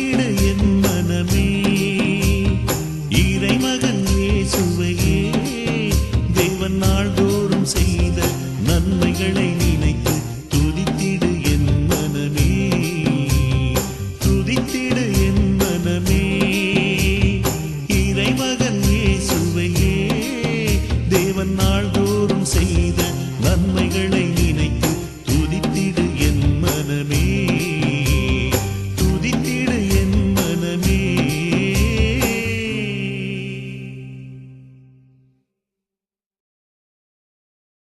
துதித்திடு என் மனமே. இறைமகன் இயேசுவையே தேவன் நாள்தோறும் செய்ய